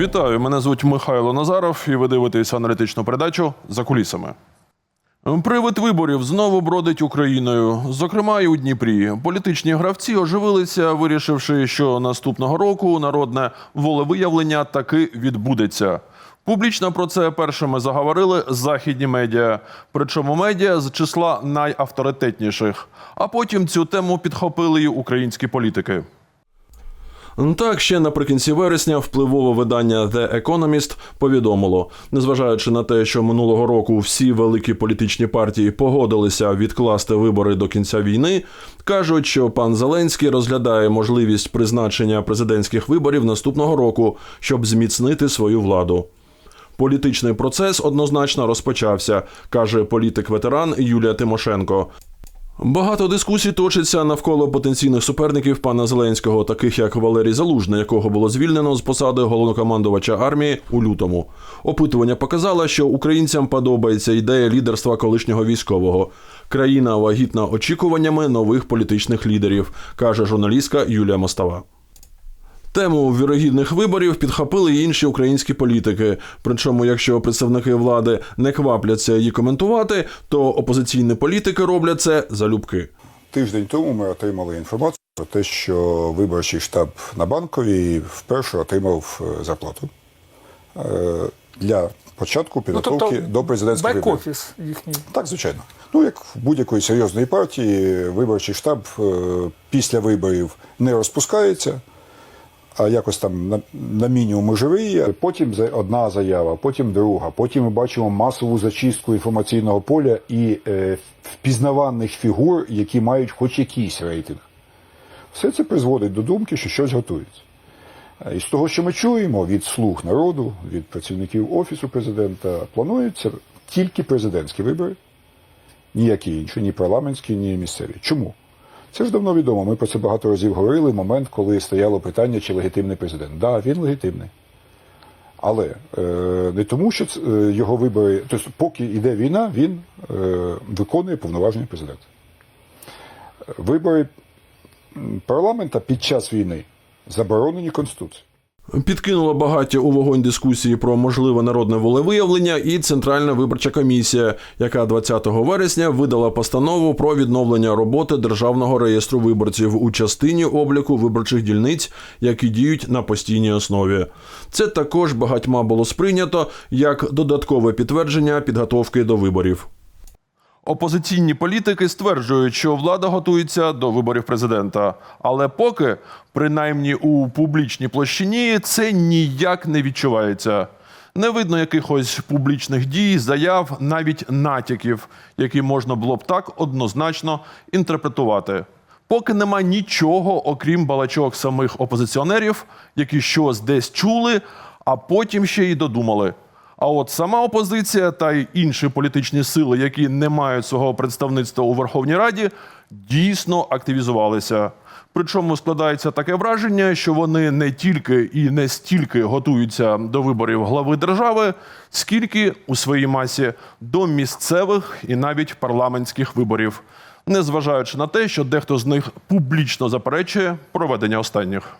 Вітаю, мене звуть Михайло Назаров, і ви дивитесь аналітичну передачу за кулісами. Привид виборів знову бродить Україною, зокрема і у Дніпрі. Політичні гравці оживилися, вирішивши, що наступного року народне волевиявлення таки відбудеться. Публічно про це першими заговорили західні медіа, причому медіа з числа найавторитетніших. А потім цю тему підхопили й українські політики. Так, ще наприкінці вересня впливове видання The Economist повідомило, незважаючи на те, що минулого року всі великі політичні партії погодилися відкласти вибори до кінця війни, кажуть, що пан Зеленський розглядає можливість призначення президентських виборів наступного року, щоб зміцнити свою владу. Політичний процес однозначно розпочався, каже політик-ветеран Юлія Тимошенко. Багато дискусій точиться навколо потенційних суперників пана Зеленського, таких як Валерій Залужний, якого було звільнено з посади головнокомандувача армії у лютому. Опитування показало, що українцям подобається ідея лідерства колишнього військового. Країна вагітна очікуваннями нових політичних лідерів, каже журналістка Юлія Мостова. Тему вірогідних виборів підхопили й інші українські політики. Причому, якщо представники влади не квапляться її коментувати, то опозиційні політики роблять це залюбки. Тиждень тому ми отримали інформацію про те, що виборчий штаб на банковій вперше отримав е, зарплату е, для початку підготовки до президентських виборів. бек-офіс їхній. Так, звичайно. Ну, як в будь-якої серйозної партії, виборчий штаб е, після виборів не розпускається, якось там на, на мінімум живий. Потім одна заява, потім друга. Потім ми бачимо масову зачистку інформаційного поля і е, впізнаваних фігур, які мають хоч якийсь рейтинг. Все це призводить до думки, що щось готується. Е, І з того, що ми чуємо від слуг народу, від працівників Офісу президента, плануються тільки президентські вибори, ніякі інші, ні парламентські, ні місцеві. Чому? Це ж давно відомо. Ми про це багато разів говорили. Момент, коли стояло питання, чи легітимний президент. Так, да, він легітимний. Але е, не тому, що е, його вибори, тобто, поки йде війна, він е, виконує повноваження президента. Вибори парламента під час війни заборонені Конституцією. Підкинула багаття у вогонь дискусії про можливе народне волевиявлення і Центральна виборча комісія, яка 20 вересня видала постанову про відновлення роботи державного реєстру виборців у частині обліку виборчих дільниць, які діють на постійній основі. Це також багатьма було сприйнято як додаткове підтвердження підготовки до виборів. Опозиційні політики стверджують, що влада готується до виборів президента. Але поки, принаймні у публічній площині, це ніяк не відчувається. Не видно якихось публічних дій, заяв, навіть натяків, які можна було б так однозначно інтерпретувати. Поки нема нічого, окрім балачок самих опозиціонерів, які щось десь чули, а потім ще й додумали. А от сама опозиція та й інші політичні сили, які не мають свого представництва у Верховній Раді, дійсно активізувалися. Причому складається таке враження, що вони не тільки і не стільки готуються до виборів глави держави, скільки у своїй масі до місцевих і навіть парламентських виборів, незважаючи на те, що дехто з них публічно заперечує проведення останніх.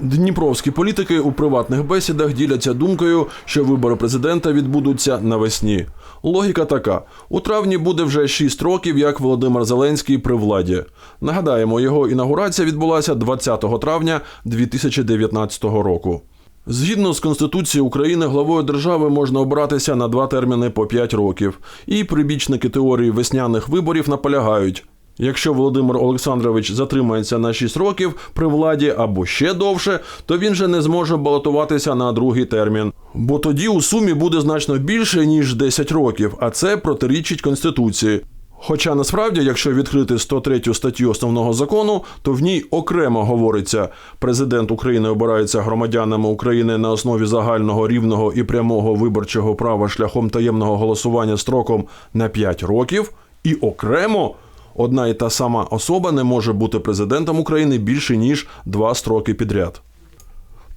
Дніпровські політики у приватних бесідах діляться думкою, що вибори президента відбудуться навесні. Логіка така: у травні буде вже 6 років, як Володимир Зеленський при владі. Нагадаємо, його інаугурація відбулася 20 травня 2019 року. Згідно з Конституцією України, главою держави можна обиратися на два терміни по 5 років. І прибічники теорії весняних виборів наполягають. Якщо Володимир Олександрович затримається на 6 років при владі або ще довше, то він же не зможе балотуватися на другий термін. Бо тоді у сумі буде значно більше ніж 10 років, а це протирічить конституції. Хоча насправді, якщо відкрити 103 статтю основного закону, то в ній окремо говориться: президент України обирається громадянами України на основі загального рівного і прямого виборчого права шляхом таємного голосування строком на 5 років, і окремо одна і та сама особа не може бути президентом України більше ніж два строки підряд.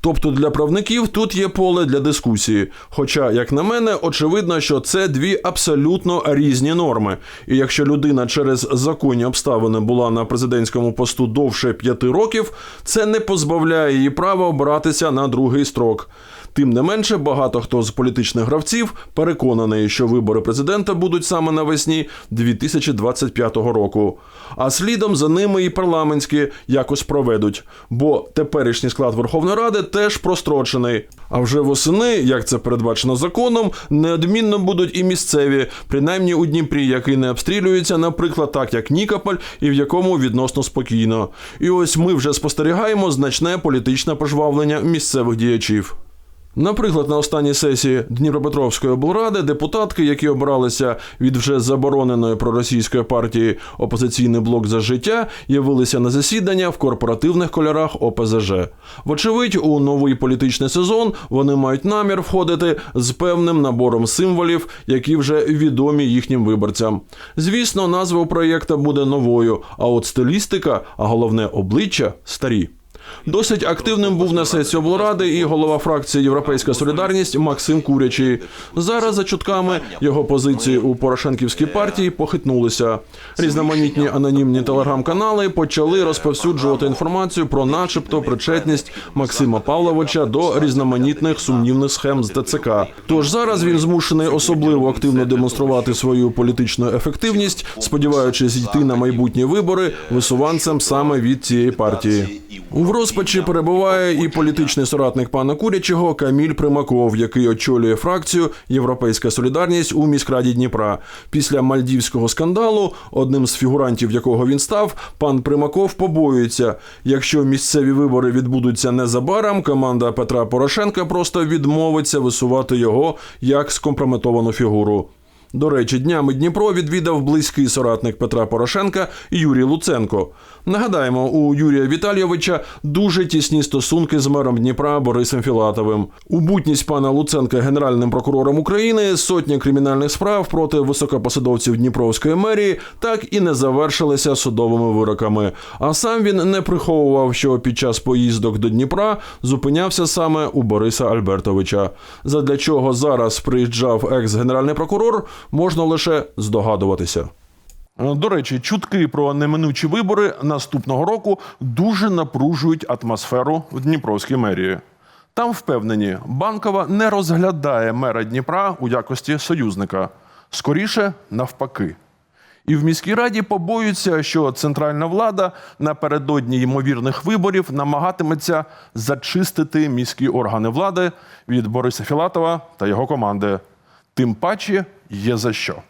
Тобто для правників тут є поле для дискусії. Хоча, як на мене, очевидно, що це дві абсолютно різні норми. І якщо людина через законні обставини була на президентському посту довше п'яти років, це не позбавляє її права обиратися на другий строк. Тим не менше, багато хто з політичних гравців переконаний, що вибори президента будуть саме навесні 2025 року. А слідом за ними і парламентські якось проведуть, бо теперішній склад Верховної Ради теж прострочений. А вже восени, як це передбачено законом, неодмінно будуть і місцеві, принаймні у Дніпрі, який не обстрілюється, наприклад, так як Нікополь, і в якому відносно спокійно. І ось ми вже спостерігаємо значне політичне пожвавлення місцевих діячів. Наприклад, на останній сесії Дніпропетровської облради депутатки, які обиралися від вже забороненої проросійської партії Опозиційний блок за життя, явилися на засідання в корпоративних кольорах ОПЗЖ. Вочевидь, у новий політичний сезон вони мають намір входити з певним набором символів, які вже відомі їхнім виборцям. Звісно, назва проєкта буде новою, а от стилістика, а головне обличчя старі. Досить активним був на сесії облради і голова фракції Європейська Солідарність Максим Курячий. Зараз за чутками його позиції у Порошенківській партії похитнулися. Різноманітні анонімні телеграм-канали почали розповсюджувати інформацію про, начебто, причетність Максима Павловича до різноманітних сумнівних схем з ТЦК. Тож зараз він змушений особливо активно демонструвати свою політичну ефективність, сподіваючись йти на майбутні вибори висуванцем саме від цієї партії. У розпачі перебуває і політичний соратник пана Курячого Каміль Примаков, який очолює фракцію Європейська Солідарність у міськраді Дніпра. Після мальдівського скандалу, одним з фігурантів якого він став, пан Примаков побоюється. Якщо місцеві вибори відбудуться незабаром, команда Петра Порошенка просто відмовиться висувати його як скомпрометовану фігуру. До речі, днями Дніпро відвідав близький соратник Петра Порошенка Юрій Луценко. Нагадаємо, у Юрія Віталійовича дуже тісні стосунки з мером Дніпра Борисом Філатовим. У бутність пана Луценка генеральним прокурором України сотні кримінальних справ проти високопосадовців Дніпровської мерії так і не завершилися судовими вироками. А сам він не приховував, що під час поїздок до Дніпра зупинявся саме у Бориса Альбертовича. Задля чого зараз приїжджав екс-генеральний прокурор, можна лише здогадуватися. До речі, чутки про неминучі вибори наступного року дуже напружують атмосферу в Дніпровській мерії. Там впевнені, банкова не розглядає мера Дніпра у якості союзника, скоріше навпаки. І в міській раді побоюються, що центральна влада напередодні ймовірних виборів намагатиметься зачистити міські органи влади від Бориса Філатова та його команди. Тим паче є за що.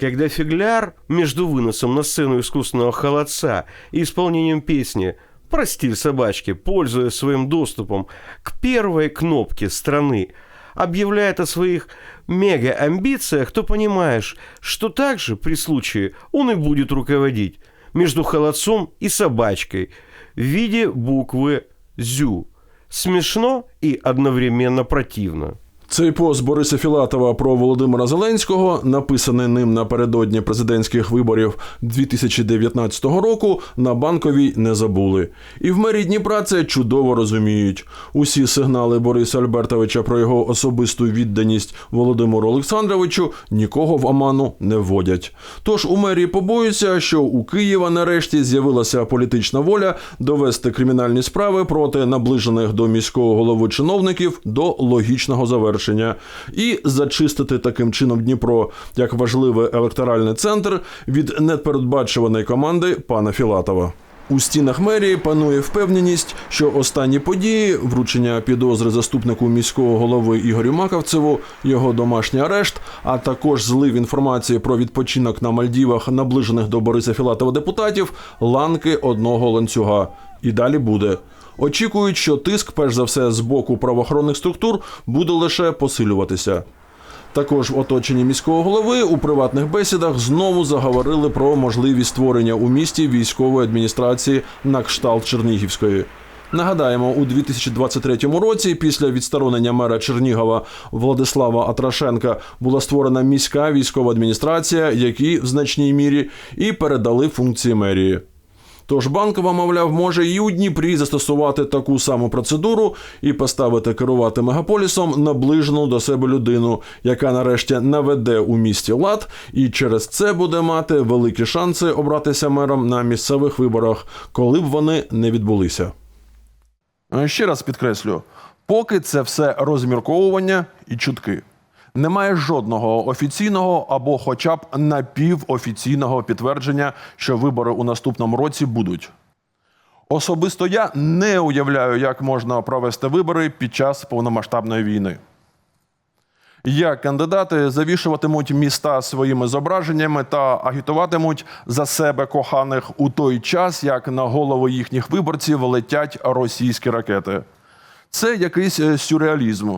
Когда фигляр между выносом на сцену искусственного холодца и исполнением песни про собачки, пользуясь своим доступом к первой кнопке страны, объявляет о своих мега-амбициях, то понимаешь, что также при случае он и будет руководить между холодцом и собачкой в виде буквы «зю». Смешно и одновременно противно. Цей пост Бориса Філатова про Володимира Зеленського, написаний ним напередодні президентських виборів 2019 року, на банковій не забули. І в мерії Дніпра це чудово розуміють. Усі сигнали Бориса Альбертовича про його особисту відданість Володимиру Олександровичу нікого в оману не вводять. Тож у мерії побоюються, що у Києва нарешті з'явилася політична воля довести кримінальні справи проти наближених до міського голови чиновників до логічного завершення і зачистити таким чином Дніпро як важливий електоральний центр від непередбачуваної команди пана Філатова. У стінах мерії панує впевненість, що останні події, вручення підозри заступнику міського голови Ігорю Маковцеву, його домашній арешт, а також злив інформації про відпочинок на Мальдівах, наближених до Бориса Філатова депутатів, ланки одного ланцюга. І далі буде. Очікують, що тиск, перш за все, з боку правоохоронних структур, буде лише посилюватися. Також в оточенні міського голови у приватних бесідах знову заговорили про можливість створення у місті військової адміністрації на кшталт Чернігівської. Нагадаємо, у 2023 році, після відсторонення мера Чернігова Владислава Атрашенка, була створена міська військова адміністрація, які в значній мірі і передали функції мерії. Тож банкова, мовляв, може і у Дніпрі застосувати таку саму процедуру і поставити керувати мегаполісом наближену до себе людину, яка нарешті наведе у місті лад, і через це буде мати великі шанси обратися мером на місцевих виборах, коли б вони не відбулися. Ще раз підкреслю: поки це все розмірковування і чутки. Немає жодного офіційного або хоча б напівофіційного підтвердження, що вибори у наступному році будуть. Особисто я не уявляю, як можна провести вибори під час повномасштабної війни. Як кандидати завішуватимуть міста своїми зображеннями та агітуватимуть за себе коханих у той час, як на голови їхніх виборців летять російські ракети. Це якийсь е, сюрреалізм.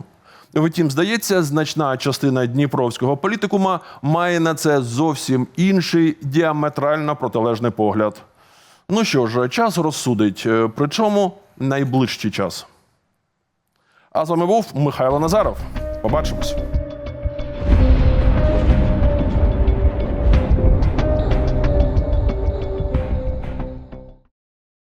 Втім, здається, значна частина дніпровського політикума має на це зовсім інший діаметрально протилежний погляд. Ну що ж, час розсудить, е, причому найближчий час. А з вами був Михайло Назаров. Побачимось.